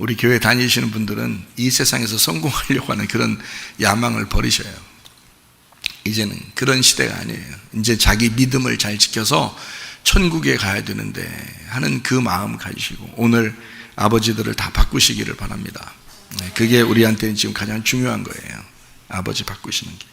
우리 교회 다니시는 분들은 이 세상에서 성공하려고 하는 그런 야망을 버리셔요. 이제는 그런 시대가 아니에요. 이제 자기 믿음을 잘 지켜서 천국에 가야 되는데 하는 그 마음 가지시고 오늘 아버지들을 다 바꾸시기를 바랍니다. 네, 그게 우리한테는 지금 가장 중요한 거예요. 아버지 바꾸시는 게.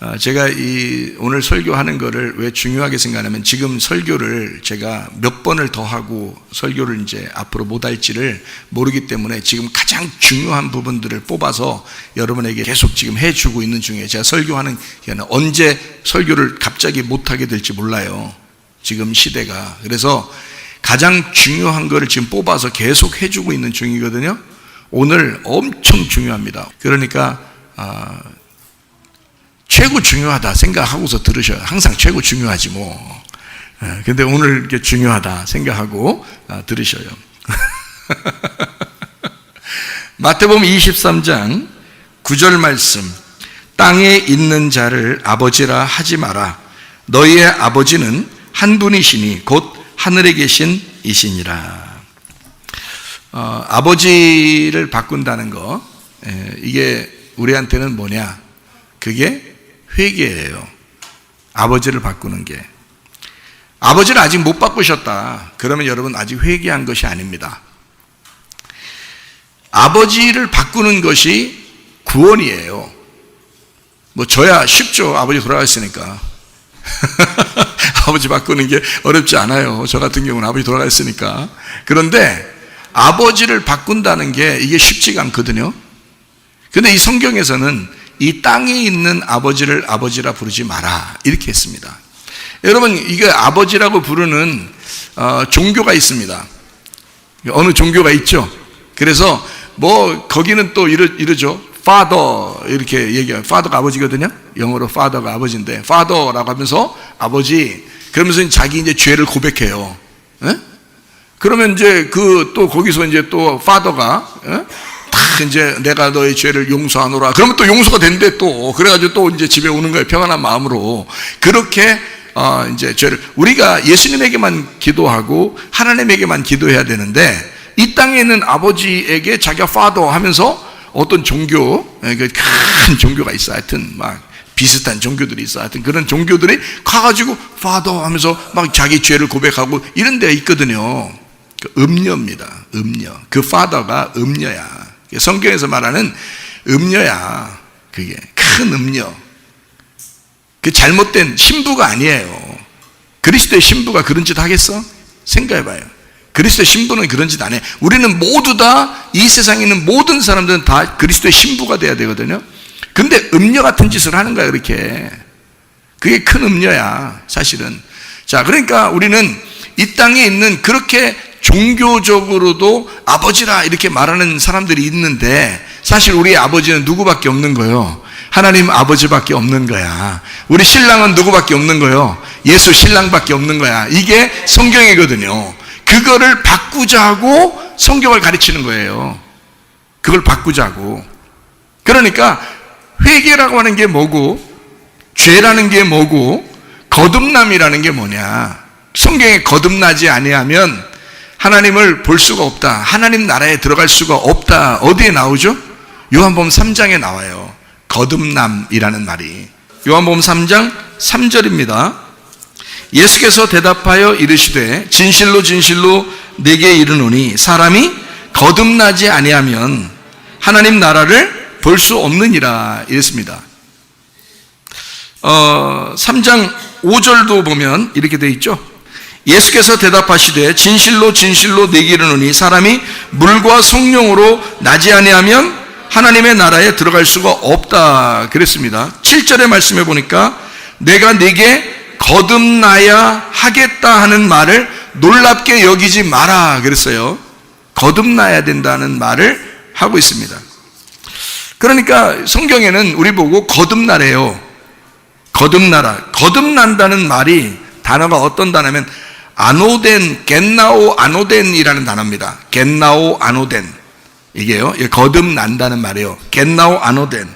아, 제가 이 오늘 설교하는 거를 왜 중요하게 생각하냐면 지금 설교를 제가 몇 번을 더 하고 설교를 이제 앞으로 못 할지를 모르기 때문에 지금 가장 중요한 부분들을 뽑아서 여러분에게 계속 지금 해주고 있는 중에 제가 설교하는 게는 언제 설교를 갑자기 못 하게 될지 몰라요. 지금 시대가 그래서 가장 중요한 거를 지금 뽑아서 계속 해주고 있는 중이거든요. 오늘 엄청 중요합니다. 그러니까 아, 최고 중요하다 생각하고서 들으셔요. 항상 최고 중요하지 뭐. 예, 근데 오늘 이게 중요하다 생각하고 아, 들으셔요. 마태복음 23장 9절 말씀. 땅에 있는 자를 아버지라 하지 마라. 너희의 아버지는 한 분이시니 곧 하늘에 계신 이시니라. 어, 아버지를 바꾼다는 거, 예, 이게 우리한테는 뭐냐? 그게 회개예요. 아버지를 바꾸는 게. 아버지를 아직 못 바꾸셨다. 그러면 여러분 아직 회개한 것이 아닙니다. 아버지를 바꾸는 것이 구원이에요. 뭐 저야 쉽죠. 아버지 돌아가셨으니까. 아버지 바꾸는 게 어렵지 않아요. 저 같은 경우는 아버지 돌아가셨으니까. 그런데 아버지를 바꾼다는 게 이게 쉽지가 않거든요. 근데 이 성경에서는 이 땅에 있는 아버지를 아버지라 부르지 마라. 이렇게 했습니다. 여러분, 이게 아버지라고 부르는 어, 종교가 있습니다. 어느 종교가 있죠. 그래서 뭐 거기는 또 이러, 이러죠. father 이렇게 얘기해요. father가 아버지거든요. 영어로 father가 아버지인데 father라고 하면서 아버지 그러면서 자기 이제 죄를 고백해요. 에? 그러면 이제 그 또 거기서 이제 또 father가 에? 다 이제 내가 너의 죄를 용서하노라. 그러면 또 용서가 된대 또 그래가지고 또 이제 집에 오는 거예요. 평안한 마음으로 그렇게 어 이제 죄를 우리가 예수님에게만 기도하고 하나님에게만 기도해야 되는데 이 땅에 있는 아버지에게 자기가 father 하면서 어떤 종교, 예, 그큰 종교가 있어. 하여튼 막 비슷한 종교들이 있어. 하여튼 그런 종교들이 가가지고 father 하면서 막 자기 죄를 고백하고 이런 데가 있거든요. 그 음녀입니다. 음녀. 그 father가 음녀야. 성경에서 말하는 음녀야. 그게 큰 음녀. 그 잘못된 신부가 아니에요. 그리스도의 신부가 그런 짓 하겠어? 생각해 봐요. 그리스도의 신부는 그런 짓 안 해. 우리는 모두 다 이 세상에 있는 모든 사람들은 다 그리스도의 신부가 돼야 되거든요. 근데 음녀 같은 짓을 하는 거야, 그렇게. 그게 큰 음녀야, 사실은. 자, 그러니까 우리는 이 땅에 있는 그렇게 종교적으로도 아버지라 이렇게 말하는 사람들이 있는데 사실 우리 아버지는 누구밖에 없는 거예요. 하나님 아버지밖에 없는 거야. 우리 신랑은 누구밖에 없는 거예요. 예수 신랑밖에 없는 거야. 이게 성경이거든요. 그거를 바꾸자고 성경을 가르치는 거예요. 그걸 바꾸자고. 그러니까 회개라고 하는 게 뭐고 죄라는 게 뭐고 거듭남이라는 게 뭐냐? 성경에 거듭나지 아니하면 하나님을 볼 수가 없다. 하나님 나라에 들어갈 수가 없다. 어디에 나오죠? 요한복음 3장에 나와요. 거듭남이라는 말이. 요한복음 3장 3절입니다. 예수께서 대답하여 이르시되 진실로 진실로 내게 이르노니 사람이 거듭나지 아니하면 하나님 나라를 볼 수 없느니라 이랬습니다. 어, 3장 5절도 보면 이렇게 돼 있죠. 예수께서 대답하시되 진실로 진실로 내게 이르노니 사람이 물과 성령으로 나지 아니하면 하나님의 나라에 들어갈 수가 없다 그랬습니다. 7절의 말씀에 보니까 내가 네게 거듭나야 하겠다 하는 말을 놀랍게 여기지 마라 그랬어요. 거듭나야 된다는 말을 하고 있습니다. 그러니까 성경에는 우리 보고 거듭나래요. 거듭나라. 거듭난다는 말이 단어가 어떤 단어면 아노덴, 겟나오 아노덴이라는 단어입니다. 겟나오 아노덴. 이게요. 거듭난다는 말이에요. 겟나오 아노덴.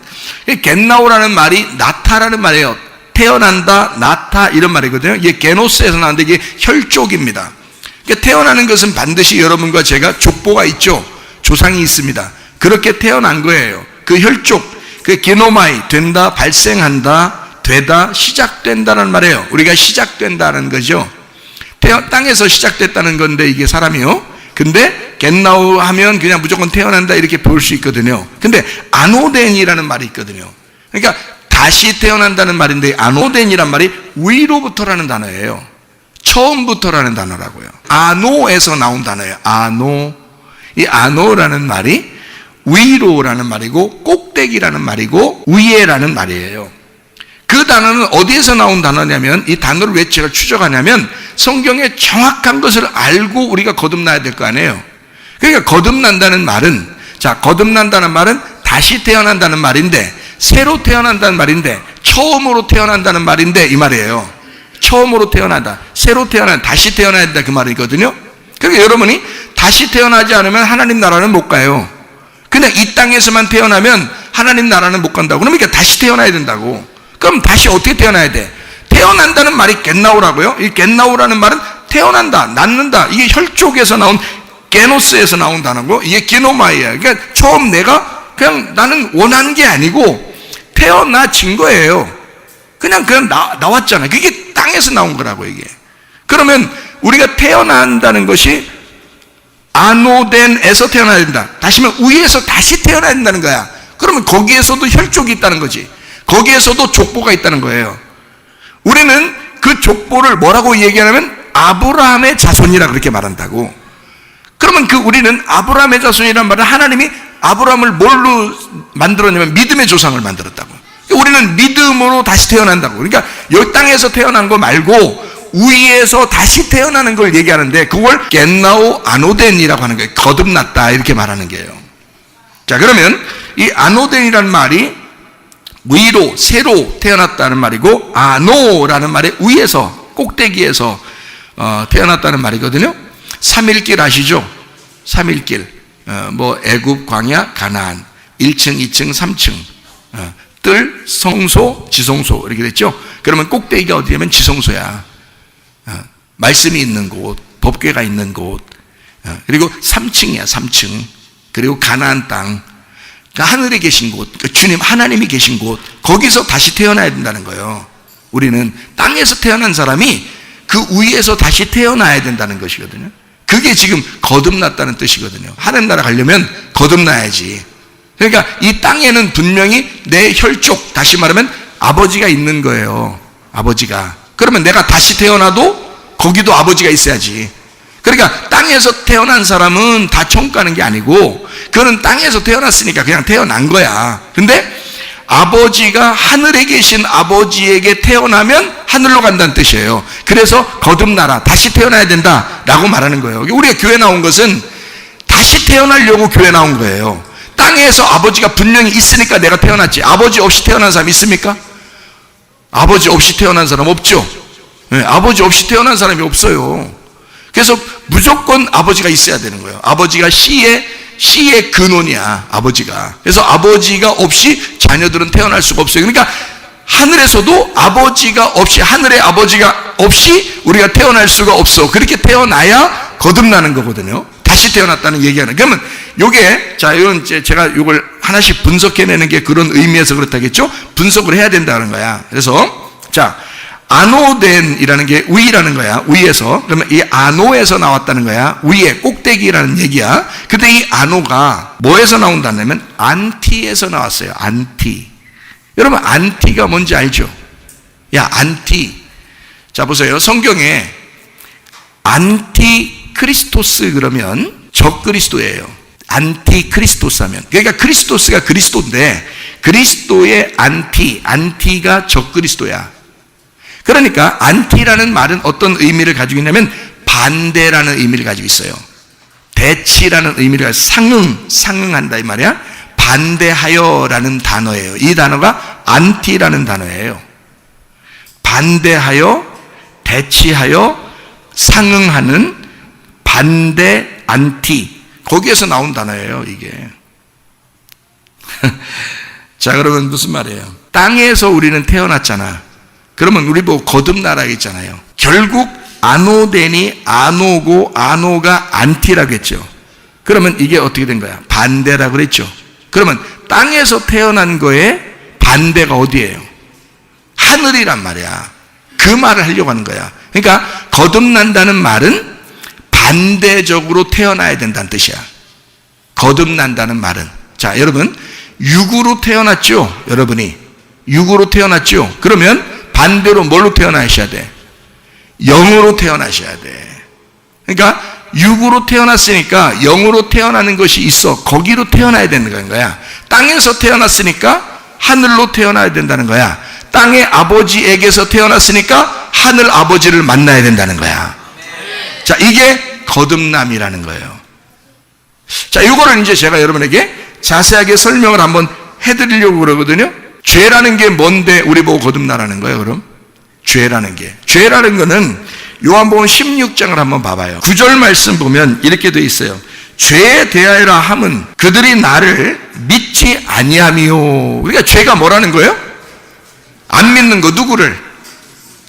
겟나오라는 말이 나타라는 말이에요. 태어난다, 나타 이런 말이거든요. 이게 게노스에서 나는데 이게 혈족입니다. 그러니까 태어나는 것은 반드시 여러분과 제가 족보가 있죠. 조상이 있습니다. 그렇게 태어난 거예요. 그 혈족, 그 게노마이 된다, 발생한다, 되다, 시작된다는 말이에요. 우리가 시작된다는 거죠. 태어, 땅에서 시작됐다는 건데 이게 사람이요. 근데 겟나우 하면 그냥 무조건 태어난다 이렇게 볼 수 있거든요. 근데 아노덴이라는 말이 있거든요. 그러니까 다시 태어난다는 말인데 아노덴이란 말이 위로부터라는 단어예요. 처음부터라는 단어라고요. 아노에서 나온 단어예요. 아노. 이 아노라는 말이 위로라는 말이고 꼭대기라는 말이고 위에라는 말이에요. 그 단어는 어디에서 나온 단어냐면 이 단어를 왜 제가 추적하냐면 성경의 정확한 것을 알고 우리가 거듭나야 될 거 아니에요. 그러니까 거듭난다는 말은 자 거듭난다는 말은 다시 태어난다는 말인데 새로 태어난다는 말인데 처음으로 태어난다는 말인데 이 말이에요. 처음으로 태어난다. 새로 태어난 다시 태어나야 된다 그 말이거든요. 그러니까 여러분이 다시 태어나지 않으면 하나님 나라는 못 가요. 그냥 이 땅에서만 태어나면 하나님 나라는 못 간다고. 그러니까 다시 태어나야 된다고. 그럼 다시 어떻게 태어나야 돼? 태어난다는 말이 겟나오라고요. 이 겟나오라는 말은 태어난다, 낳는다. 이게 혈족에서 나온 게노스에서 나온 단어고 이게 기노마이야. 그러니까 처음 내가 그냥 나는 원하는 게 아니고 태어나진 거예요. 그냥 그냥 나, 나왔잖아요. 그게 땅에서 나온 거라고 이게. 그러면 우리가 태어난다는 것이 아노덴에서 태어나야 된다. 다시면 위에서 다시 태어나야 된다는 거야. 그러면 거기에서도 혈족이 있다는 거지. 거기에서도 족보가 있다는 거예요. 우리는 그 족보를 뭐라고 얘기하냐면 아브라함의 자손이라 그렇게 말한다고. 그러면 그 우리는 아브라함의 자손이란 말은 하나님이 아브라함을 뭘로 만들었냐면 믿음의 조상을 만들었다고. 우리는 믿음으로 다시 태어난다고. 그러니까 이 땅에서 태어난 거 말고 위에서 다시 태어나는 걸 얘기하는데 그걸 겟나오 아노덴이라고 하는 거예요. 거듭났다 이렇게 말하는 거예요. 자 그러면 이 아노덴이라는 말이 위로 새로 태어났다는 말이고 아노라는 말이 위에서 꼭대기에서 어, 태어났다는 말이거든요. 3일길 아시죠? 3일길 어, 뭐 애굽 광야 가나안 1층 2층 3층 어, 뜰 성소 지성소 이렇게 됐죠. 그러면 꼭대기가 어디냐면 지성소야. 어, 말씀이 있는 곳, 법궤가 있는 곳, 어, 그리고 3층이야, 3층. 그리고 가나안 땅, 그 하늘에 계신 곳, 그 주님 하나님이 계신 곳, 거기서 다시 태어나야 된다는 거예요. 우리는 땅에서 태어난 사람이 그 위에서 다시 태어나야 된다는 것이거든요. 그게 지금 거듭났다는 뜻이거든요. 하늘 나라 가려면 거듭나야지. 그러니까 이 땅에는 분명히 내 혈족, 다시 말하면 아버지가 있는 거예요. 아버지가. 그러면 내가 다시 태어나도 거기도 아버지가 있어야지. 그러니까 땅에서 태어난 사람은 다 천국 가는 게 아니고 그는 땅에서 태어났으니까 그냥 태어난 거야. 근데 아버지가 하늘에 계신 아버지에게 태어나면 하늘로 간다는 뜻이에요. 그래서 거듭나라. 다시 태어나야 된다라고 말하는 거예요. 우리가 교회 나온 것은 다시 태어나려고 교회 나온 거예요. 땅에서 아버지가 분명히 있으니까 내가 태어났지. 아버지 없이 태어난 사람 있습니까? 아버지 없이 태어난 사람 없죠? 네, 아버지 없이 태어난 사람이 없어요. 그래서 무조건 아버지가 있어야 되는 거예요. 아버지가 씨의, 씨의 근원이야, 아버지가. 그래서 아버지가 없이 자녀들은 태어날 수가 없어요. 그러니까 하늘에서도 아버지가 없이, 하늘의 아버지가 없이 우리가 태어날 수가 없어. 그렇게 태어나야 거듭나는 거거든요. 다시 태어났다는 얘기하는. 그러면 요게, 자, 이건 제가 요걸 하나씩 분석해내는 게 그런 의미에서 그렇다겠죠? 분석을 해야 된다는 거야. 그래서, 자, 아노덴이라는 게 위라는 거야. 위에서. 그러면 이 아노에서 나왔다는 거야. 위에 꼭대기라는 얘기야. 근데 이 아노가 뭐에서 나온다냐면 안티에서 나왔어요. 안티. 여러분 안티가 뭔지 알죠? 야, 안티. 자, 보세요. 성경에 안티 크리스토스 그러면 적 그리스도예요. 안티 크리스토스 하면. 그러니까 크리스토스가 그리스도인데 그리스도의 안티, 안티가 적 그리스도야. 그러니까 안티라는 말은 어떤 의미를 가지고 있냐면 반대라는 의미를 가지고 있어요. 대치라는 의미를 상응, 상응한다 이 말이야. 반대하여라는 단어예요. 이 단어가 안티라는 단어예요. 반대하여, 대치하여, 상응하는 반대 안티. 거기에서 나온 단어예요, 이게. 자, 그러면 무슨 말이에요? 땅에서 우리는 태어났잖아. 그러면 우리 보고 거듭나라 했잖아요. 결국 아노덴이 아노고 아노가 안티라고 했죠. 그러면 이게 어떻게 된 거야? 반대라 그랬죠. 그러면 땅에서 태어난 거에 반대가 어디예요? 하늘이란 말이야. 그 말을 하려고 하는 거야. 그러니까 거듭난다는 말은 반대적으로 태어나야 된다는 뜻이야. 거듭난다는 말은. 자, 여러분, 육으로 태어났죠? 여러분이. 육으로 태어났죠? 그러면 반대로 뭘로 태어나셔야 돼? 영으로 태어나셔야 돼. 그러니까 육으로 태어났으니까 영으로 태어나는 것이 있어. 거기로 태어나야 되는 거야. 땅에서 태어났으니까 하늘로 태어나야 된다는 거야. 땅의 아버지에게서 태어났으니까 하늘 아버지를 만나야 된다는 거야. 자, 이게 거듭남이라는 거예요. 자, 이거를 이제 제가 여러분에게 자세하게 설명을 한번 해드리려고 그러거든요. 죄라는 게 뭔데 우리 보고 거듭나라는 거예요, 그럼? 죄라는 게. 죄라는 거는 요한복음 16장을 한번 봐봐요. 구절 말씀 보면 이렇게 돼 있어요. 죄에 대하여라 함은 그들이 나를 믿지 아니함이요. 그러니까 죄가 뭐라는 거예요? 안 믿는 거 누구를?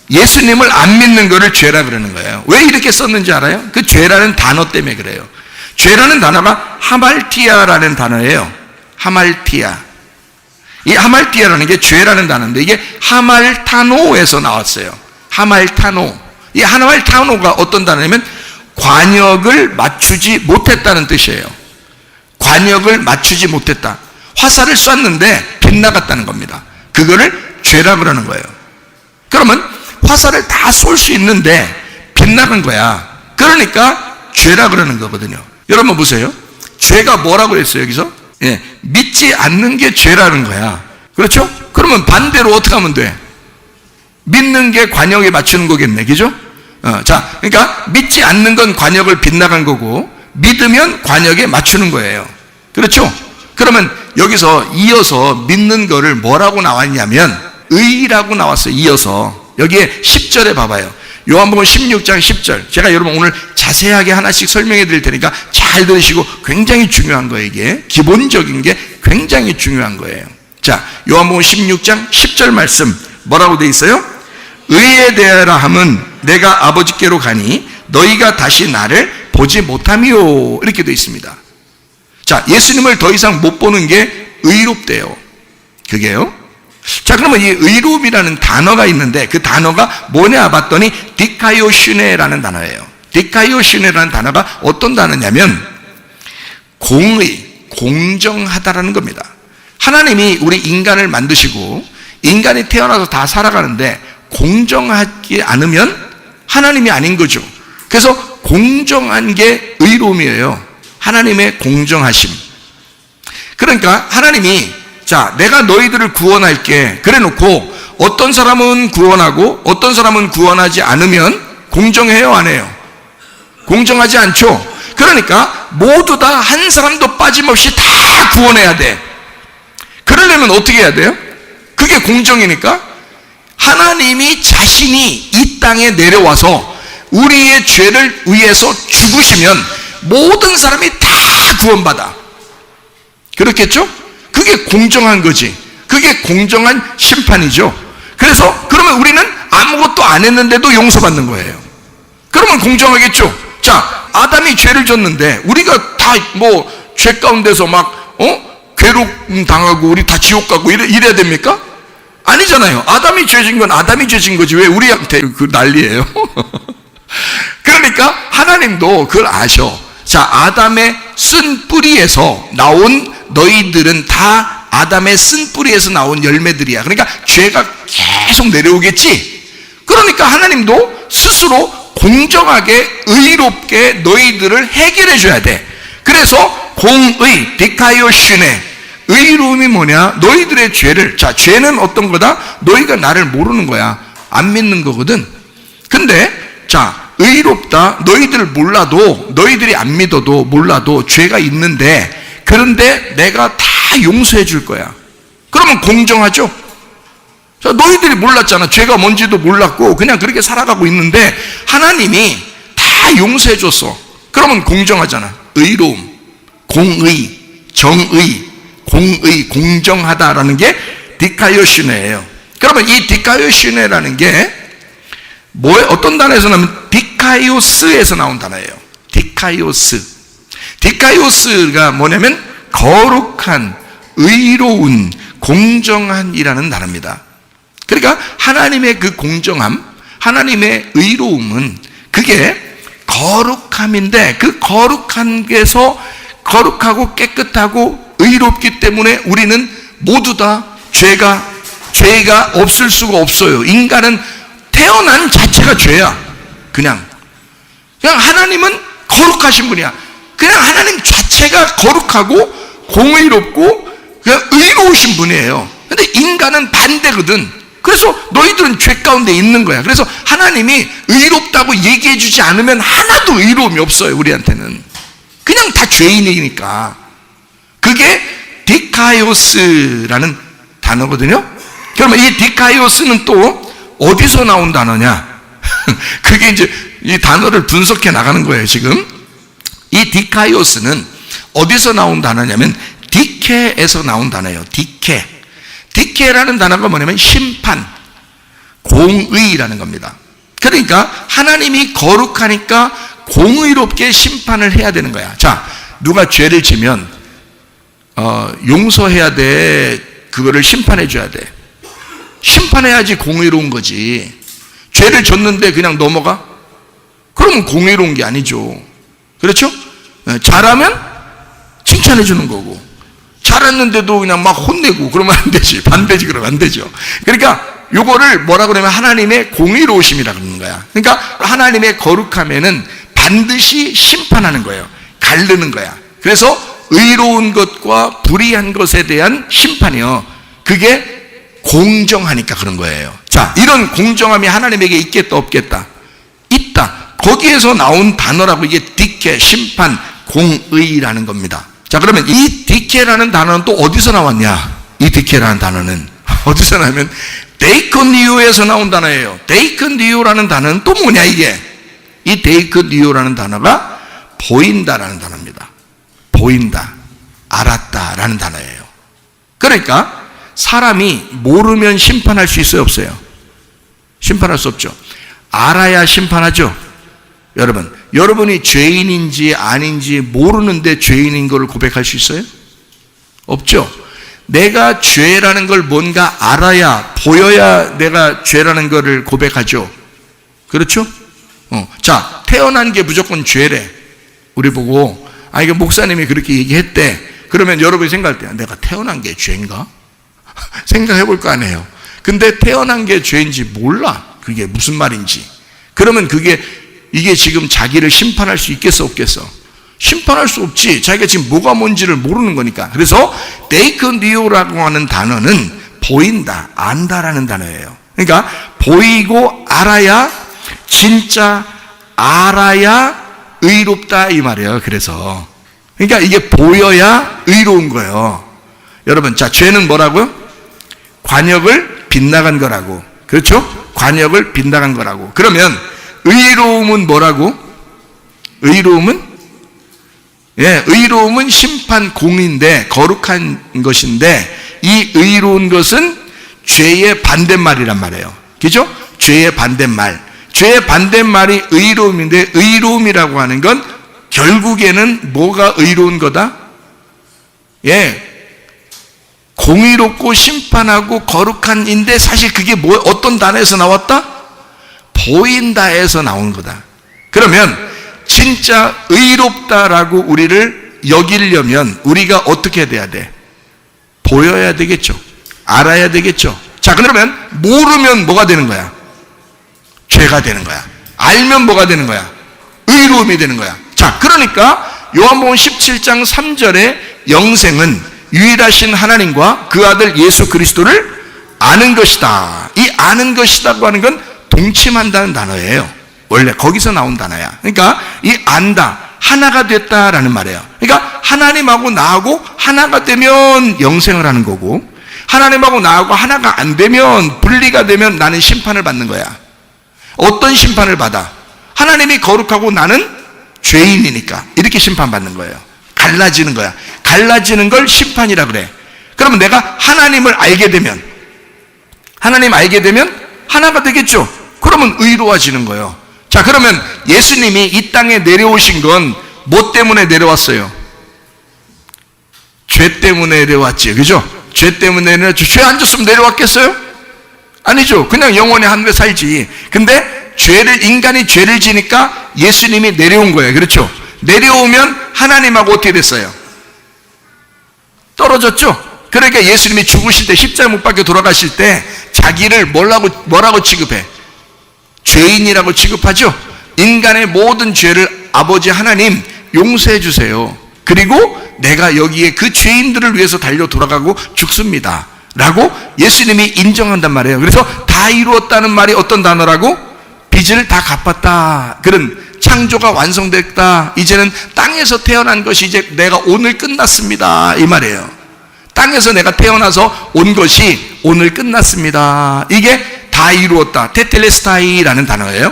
예수님을 안 믿는 거를 죄라 그러는 거예요. 왜 이렇게 썼는지 알아요? 그 죄라는 단어 때문에 그래요. 죄라는 단어가 하말티아라는 단어예요. 하말티아. 이 하말티아라는 게 죄라는 단어인데 이게 하말타노에서 나왔어요. 하말타노. 이 하말타노가 어떤 단어냐면 관역을 맞추지 못했다는 뜻이에요. 관역을 맞추지 못했다. 화살을 쐈는데 빗나갔다는 겁니다. 그거를 죄라 그러는 거예요. 그러면 화살을 다 쏠 수 있는데 빗나간 거야. 그러니까 죄라 그러는 거거든요. 여러분 보세요. 죄가 뭐라고 했어요, 여기서? 예, 믿지 않는 게 죄라는 거야. 그렇죠? 그러면 반대로 어떻게 하면 돼? 믿는 게 관역에 맞추는 거겠네. 그죠? 어, 자, 그러니까 믿지 않는 건 관역을 빗나간 거고 믿으면 관역에 맞추는 거예요. 그렇죠? 그러면 여기서 이어서 믿는 거를 뭐라고 나왔냐면 의라고 나왔어요. 이어서 여기에 10절에 봐봐요. 요한복음 16장 10절. 제가 여러분 오늘 자세하게 하나씩 설명해 드릴 테니까 잘 들으시고 굉장히 중요한 거예요, 이게. 기본적인 게 굉장히 중요한 거예요. 자, 요한복음 16장 10절 말씀 뭐라고 돼 있어요? 의에 대하라 함은 내가 아버지께로 가니 너희가 다시 나를 보지 못함이요. 이렇게 돼 있습니다. 자, 예수님을 더 이상 못 보는 게 의롭대요. 그게요. 자, 그러면 이 의로움이라는 단어가 있는데 그 단어가 뭐냐 봤더니 디카요슈네라는 단어예요. 디카요슈네라는 단어가 어떤 단어냐면 공의, 공정하다라는 겁니다. 하나님이 우리 인간을 만드시고 인간이 태어나서 다 살아가는데 공정하지 않으면 하나님이 아닌 거죠. 그래서 공정한 게 의로움이에요. 하나님의 공정하심. 그러니까 하나님이 자, 내가 너희들을 구원할게. 그래 놓고 어떤 사람은 구원하고 어떤 사람은 구원하지 않으면 공정해요, 안 해요? 공정하지 않죠? 그러니까 모두 다 한 사람도 빠짐없이 다 구원해야 돼. 그러려면 어떻게 해야 돼요? 그게 공정이니까 하나님이 자신이 이 땅에 내려와서 우리의 죄를 위해서 죽으시면 모든 사람이 다 구원받아. 그렇겠죠? 그게 공정한 거지. 그게 공정한 심판이죠. 그래서 그러면 우리는 아무것도 안 했는데도 용서받는 거예요. 그러면 공정하겠죠. 자, 아담이 죄를 졌는데 우리가 다 뭐 죄 가운데서 막 어? 괴롭 당하고 우리 다 지옥 가고 이래, 이래야 됩니까? 아니잖아요. 아담이 죄진 건 아담이 죄진 거지 왜 우리한테 그 난리예요? 그러니까 하나님도 그걸 아셔. 자, 아담의 쓴 뿌리에서 나온 너희들은 다 아담의 쓴 뿌리에서 나온 열매들이야. 그러니까 죄가 계속 내려오겠지. 그러니까 하나님도 스스로 공정하게 의롭게 너희들을 해결해 줘야 돼. 그래서 공의 디카이오슈네 의로움이 뭐냐? 너희들의 죄를 자 죄는 어떤 거다? 너희가 나를 모르는 거야. 안 믿는 거거든. 근데 자 의롭다. 너희들 몰라도 너희들이 안 믿어도 몰라도 죄가 있는데 그런데 내가 다 용서해 줄 거야. 그러면 공정하죠? 자, 너희들이 몰랐잖아. 죄가 뭔지도 몰랐고, 그냥 그렇게 살아가고 있는데, 하나님이 다 용서해 줬어. 그러면 공정하잖아. 의로움, 공의, 정의, 공의, 공정하다라는 게 디카요시네예요. 그러면 이 디카요시네라는 게, 뭐, 어떤 단어에서 나면 디카이오스에서 나온 단어예요. 디카이오스. 디카이오스가 뭐냐면 거룩한, 의로운, 공정한이라는 단어입니다. 그러니까 하나님의 그 공정함, 하나님의 의로움은 그게 거룩함인데 그 거룩한 게서 거룩하고 깨끗하고 의롭기 때문에 우리는 모두 다 죄가 죄가 없을 수가 없어요. 인간은 태어난 자체가 죄야. 그냥 그냥 하나님은 거룩하신 분이야. 그냥 하나님 자체가 거룩하고 공의롭고 그냥 의로우신 분이에요. 근데 인간은 반대거든. 그래서 너희들은 죄 가운데 있는 거야. 그래서 하나님이 의롭다고 얘기해 주지 않으면 하나도 의로움이 없어요. 우리한테는. 그냥 다 죄인이니까. 그게 디카이오스라는 단어거든요. 그러면 이 디카이오스는 또 어디서 나온 단어냐? 그게 이제 이 단어를 분석해 나가는 거예요, 지금. 이 디카이오스는 어디서 나온 단어냐면 디케에서 나온 단어예요. 디케. 디케라는 단어가 뭐냐면 심판, 공의라는 겁니다. 그러니까 하나님이 거룩하니까 공의롭게 심판을 해야 되는 거야. 자, 누가 죄를 지면 어, 용서해야 돼. 그거를 심판해 줘야 돼. 심판해야지 공의로운 거지. 죄를 졌는데 그냥 넘어가? 그러면 공의로운 게 아니죠. 그렇죠? 예, 잘하면 칭찬해 주는 거고. 잘했는데도 그냥 막 혼내고 그러면 안 되지. 반대지 그러면 안 되죠. 그러니까 요거를 뭐라 그러면 하나님의 공의로우심이라 그러는 거야. 그러니까 하나님의 거룩함에는 반드시 심판하는 거예요. 가르는 거야. 그래서 의로운 것과 불의한 것에 대한 심판이요. 그게 공정하니까 그런 거예요. 자, 이런 공정함이 하나님에게 있겠다, 없겠다? 있다. 거기에서 나온 단어라고 이게 디케, 심판, 공의라는 겁니다. 자, 그러면 이 디케라는 단어는 또 어디서 나왔냐? 이 디케라는 단어는 어디서 나면 데이컨디오에서 나온 단어예요. 데이컨디오라는 단어는 또 뭐냐 이게? 이 데이컨디오라는 단어가 보인다라는 단어입니다. 보인다, 알았다라는 단어예요. 그러니까 사람이 모르면 심판할 수 있어요, 없어요? 심판할 수 없죠. 알아야 심판하죠. 여러분, 여러분이 죄인인지 아닌지 모르는데 죄인인 걸 고백할 수 있어요? 없죠. 내가 죄라는 걸 뭔가 알아야 보여야 내가 죄라는 것을 고백하죠. 그렇죠? 어. 자, 태어난 게 무조건 죄래. 우리 보고 아 이거 목사님이 그렇게 얘기했대. 그러면 여러분이 생각할 때 내가 태어난 게 죄인가? 생각해 볼 거 아니에요. 근데 태어난 게 죄인지 몰라. 그게 무슨 말인지. 그러면 그게 이게 지금 자기를 심판할 수 있겠어 없겠어? 심판할 수 없지. 자기가 지금 뭐가 뭔지를 모르는 거니까. 그래서 데이컨디오라고 하는 단어는 보인다, 안다라는 단어예요. 그러니까 보이고 알아야 진짜 알아야 의롭다 이 말이에요. 그래서 그러니까 이게 보여야 의로운 거예요. 여러분, 자 죄는 뭐라고요? 관역을 빗나간 거라고. 그렇죠? 관역을 빗나간 거라고. 그러면 의로움은 뭐라고? 의로움은 예, 의로움은 심판 공인데 거룩한 것인데 이 의로운 것은 죄의 반대말이란 말이에요. 그죠? 죄의 반대말. 죄의 반대말이 의로움인데 의로움이라고 하는 건 결국에는 뭐가 의로운 거다? 예. 공의롭고 심판하고 거룩한인데 사실 그게 뭐 어떤 단어에서 나왔다? 보인다에서 나온 거다. 그러면 진짜 의롭다라고 우리를 여기려면 우리가 어떻게 돼야 돼? 보여야 되겠죠. 알아야 되겠죠. 자, 그러면 모르면 뭐가 되는 거야? 죄가 되는 거야. 알면 뭐가 되는 거야? 의로움이 되는 거야. 자, 그러니까 요한복음 17장 3절에 영생은 유일하신 하나님과 그 아들 예수 그리스도를 아는 것이다. 이 아는 것이다고 하는 건 동침한다는 단어예요. 원래 거기서 나온 단어야. 그러니까 이 안다, 하나가 됐다라는 말이에요. 그러니까 하나님하고 나하고 하나가 되면 영생을 하는 거고 하나님하고 나하고 하나가 안 되면 분리가 되면 나는 심판을 받는 거야. 어떤 심판을 받아? 하나님이 거룩하고 나는 죄인이니까 이렇게 심판받는 거예요. 갈라지는 거야. 갈라지는 걸 심판이라 그래. 그러면 내가 하나님을 알게 되면 하나님 알게 되면 하나가 되겠죠. 그러면 의로워지는 거예요. 자, 그러면 예수님이 이 땅에 내려오신 건 뭐 때문에 내려왔어요? 죄 때문에 내려왔지. 그죠? 죄 때문에 내려왔지. 죄안 졌으면 내려왔겠어요? 아니죠. 그냥 영원히 하늘에 살지. 근데 죄를, 인간이 죄를 지니까 예수님이 내려온 거예요. 그렇죠? 내려오면 하나님하고 어떻게 됐어요? 떨어졌죠? 그러니까 예수님이 죽으실 때 십자가 못 박혀 돌아가실 때 자기를 뭐라고, 뭐라고 취급해? 죄인이라고 취급하죠? 인간의 모든 죄를 아버지 하나님 용서해 주세요. 그리고 내가 여기에 그 죄인들을 위해서 달려 돌아가고 죽습니다. 라고 예수님이 인정한단 말이에요. 그래서 다 이루었다는 말이 어떤 단어라고? 빚을 다 갚았다. 그런 창조가 완성됐다. 이제는 땅에서 태어난 것이 이제 내가 오늘 끝났습니다. 이 말이에요. 땅에서 내가 태어나서 온 것이 오늘 끝났습니다. 이게 다 이루었다. 테텔레스타이라는 단어예요.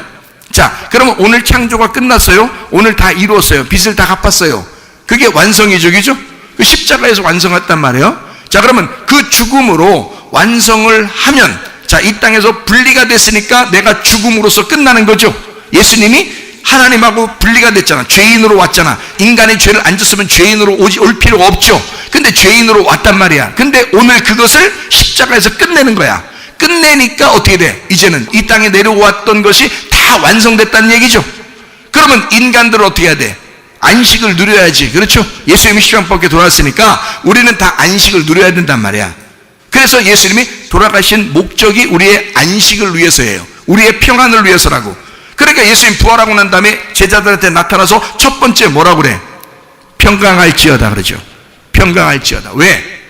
자, 그러면 오늘 창조가 끝났어요. 오늘 다 이루었어요. 빚을 다 갚았어요. 그게 완성이죠, 그죠? 그 십자가에서 완성했단 말이에요. 자, 그러면 그 죽음으로 완성을 하면, 자, 이 땅에서 분리가 됐으니까 내가 죽음으로써 끝나는 거죠. 예수님이 하나님하고 분리가 됐잖아. 죄인으로 왔잖아. 인간의 죄를 안 졌으면 죄인으로 오지, 올 필요가 없죠. 근데 죄인으로 왔단 말이야. 근데 오늘 그것을 십자가에서 끝내는 거야. 끝내니까 어떻게 돼? 이제는 이 땅에 내려왔던 것이 다 완성됐다는 얘기죠. 그러면 인간들은 어떻게 해야 돼? 안식을 누려야지. 그렇죠? 예수님이 십자가밖에 돌아왔으니까 우리는 다 안식을 누려야 된단 말이야. 그래서 예수님이 돌아가신 목적이 우리의 안식을 위해서예요. 우리의 평안을 위해서라고. 그러니까 예수님 부활하고 난 다음에 제자들한테 나타나서 첫 번째 뭐라고 그래? 평강할지어다 그러죠. 평강할지어다. 왜?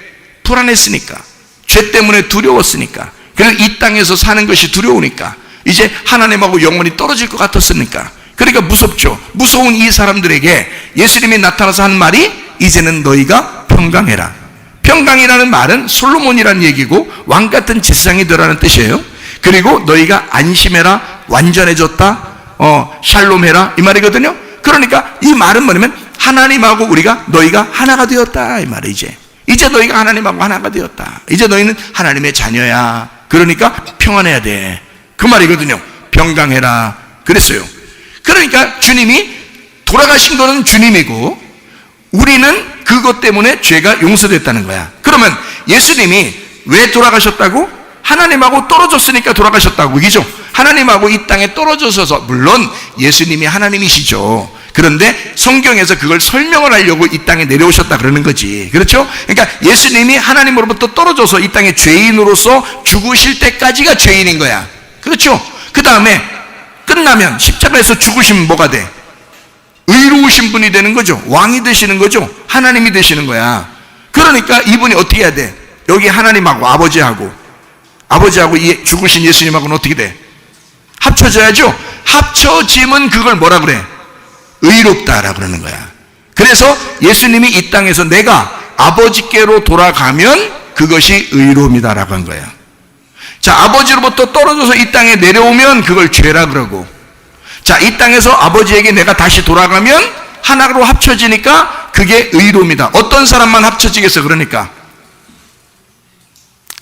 불안했으니까. 죄 때문에 두려웠으니까. 그리고 이 땅에서 사는 것이 두려우니까. 이제 하나님하고 영원히 떨어질 것 같았으니까. 그러니까 무섭죠. 무서운 이 사람들에게 예수님이 나타나서 한 말이 이제는 너희가 평강해라. 평강이라는 말은 솔로몬이라는 얘기고 왕 같은 제사장이 되라는 뜻이에요. 그리고 너희가 안심해라, 완전해졌다, 어, 샬롬해라 이 말이거든요. 그러니까 이 말은 뭐냐면 하나님하고 우리가 너희가 하나가 되었다 이 말이 이제. 이제 너희가 하나님하고 하나가 되었다. 이제 너희는 하나님의 자녀야. 그러니까 평안해야 돼. 그 말이거든요. 평강해라. 그랬어요. 그러니까 주님이 돌아가신 거는 주님이고 우리는 그것 때문에 죄가 용서됐다는 거야. 그러면 예수님이 왜 돌아가셨다고? 하나님하고 떨어졌으니까 돌아가셨다고 그죠? 하나님하고 이 땅에 떨어져서 물론 예수님이 하나님이시죠. 그런데 성경에서 그걸 설명을 하려고 이 땅에 내려오셨다 그러는 거지. 그렇죠? 그러니까 예수님이 하나님으로부터 떨어져서 이 땅에 죄인으로서 죽으실 때까지가 죄인인 거야. 그렇죠? 그 다음에 끝나면 십자가에서 죽으시면 뭐가 돼? 의로우신 분이 되는 거죠. 왕이 되시는 거죠. 하나님이 되시는 거야. 그러니까 이분이 어떻게 해야 돼? 여기 하나님하고 아버지하고 아버지하고 이 죽으신 예수님하고는 어떻게 돼? 합쳐져야죠. 합쳐지면 그걸 뭐라 그래? 의롭다라 그러는 거야. 그래서 예수님이 이 땅에서 내가 아버지께로 돌아가면 그것이 의로움이다라고 한 거야. 자, 아버지로부터 떨어져서 이 땅에 내려오면 그걸 죄라 그러고. 자, 이 땅에서 아버지에게 내가 다시 돌아가면 하나로 합쳐지니까 그게 의로움이다. 어떤 사람만 합쳐지겠어, 그러니까.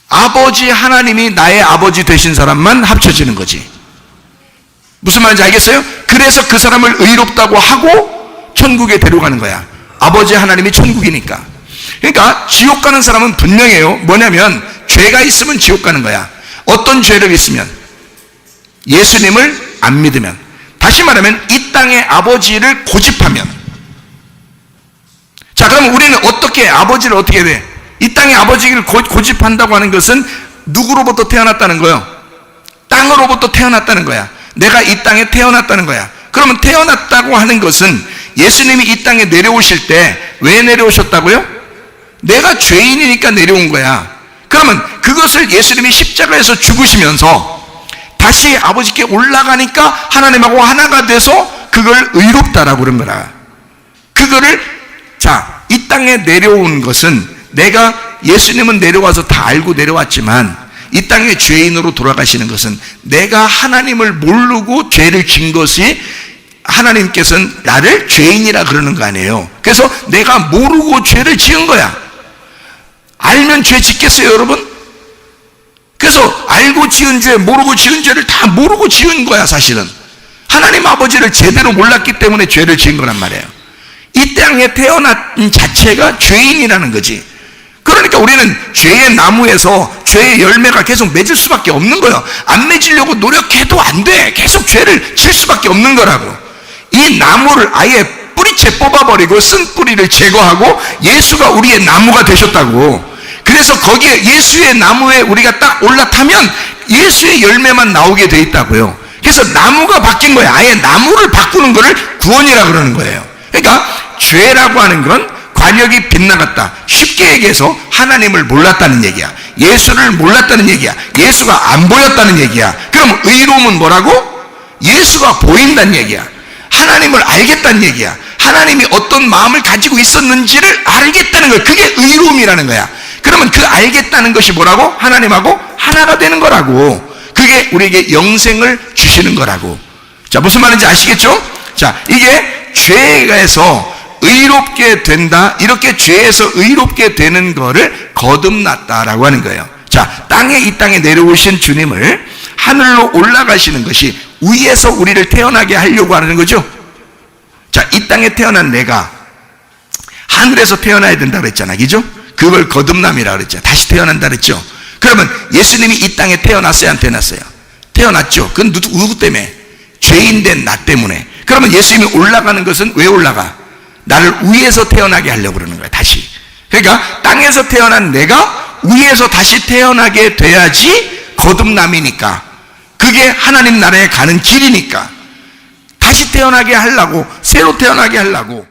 아버지 하나님이 나의 아버지 되신 사람만 합쳐지는 거지. 무슨 말인지 알겠어요? 그래서 그 사람을 의롭다고 하고 천국에 데려가는 거야. 아버지 하나님이 천국이니까. 그러니까 지옥 가는 사람은 분명해요. 뭐냐면 죄가 있으면 지옥 가는 거야. 어떤 죄를 있으면 예수님을 안 믿으면 다시 말하면 이 땅의 아버지를 고집하면 자 그럼 우리는 어떻게 아버지를 어떻게 돼? 이 땅의 아버지를 고, 고집한다고 하는 것은 누구로부터 태어났다는 거요? 땅으로부터 태어났다는 거야. 내가 이 땅에 태어났다는 거야. 그러면 태어났다고 하는 것은 예수님이 이 땅에 내려오실 때 왜 내려오셨다고요? 내가 죄인이니까 내려온 거야. 그러면 그것을 예수님이 십자가에서 죽으시면서 다시 아버지께 올라가니까 하나님하고 하나가 돼서 그걸 의롭다라고 그런 거라. 그거를 자, 이 땅에 내려온 것은 내가 예수님은 내려와서 다 알고 내려왔지만 이 땅에 죄인으로 돌아가시는 것은 내가 하나님을 모르고 죄를 진 것이 하나님께서는 나를 죄인이라 그러는 거 아니에요. 그래서 내가 모르고 죄를 지은 거야. 알면 죄 짓겠어요, 여러분? 그래서 알고 지은 죄, 모르고 지은 죄를 다 모르고 지은 거야, 사실은. 하나님 아버지를 제대로 몰랐기 때문에 죄를 지은 거란 말이에요. 이 땅에 태어난 자체가 죄인이라는 거지. 그러니까 우리는 죄의 나무에서 죄의 열매가 계속 맺을 수밖에 없는 거예요. 안 맺으려고 노력해도 안 돼. 계속 죄를 칠 수밖에 없는 거라고. 이 나무를 아예 뿌리채 뽑아버리고 쓴 뿌리를 제거하고 예수가 우리의 나무가 되셨다고. 그래서 거기에 예수의 나무에 우리가 딱 올라타면 예수의 열매만 나오게 돼 있다고요. 그래서 나무가 바뀐 거예요. 아예 나무를 바꾸는 거를 구원이라 그러는 거예요. 그러니까 죄라고 하는 건 관역이 빗나갔다. 쉽게 얘기해서 하나님을 몰랐다는 얘기야. 예수를 몰랐다는 얘기야. 예수가 안 보였다는 얘기야. 그럼 의로움은 뭐라고? 예수가 보인다는 얘기야. 하나님을 알겠다는 얘기야. 하나님이 어떤 마음을 가지고 있었는지를 알겠다는 거야. 그게 의로움이라는 거야. 그러면 그 알겠다는 것이 뭐라고? 하나님하고 하나가 되는 거라고. 그게 우리에게 영생을 주시는 거라고. 자, 무슨 말인지 아시겠죠? 자, 이게 죄에서 의롭게 된다. 이렇게 죄에서 의롭게 되는 거를 거듭났다라고 하는 거예요. 자, 땅에 이 땅에 내려오신 주님을 하늘로 올라가시는 것이 위에서 우리를 태어나게 하려고 하는 거죠. 자, 이 땅에 태어난 내가 하늘에서 태어나야 된다 그랬잖아. 그죠? 그걸 거듭남이라 그랬죠. 다시 태어난다 그랬죠. 그러면 예수님이 이 땅에 태어났어요, 안 태어났어요? 태어났죠. 그건 누구, 때문에? 죄인 된 나 때문에. 그러면 예수님이 올라가는 것은 왜 올라가? 나를 위에서 태어나게 하려고 그러는 거야, 다시. 그러니까 땅에서 태어난 내가 위에서 다시 태어나게 돼야지 거듭남이니까. 그게 하나님 나라에 가는 길이니까. 다시 태어나게 하려고, 새로 태어나게 하려고.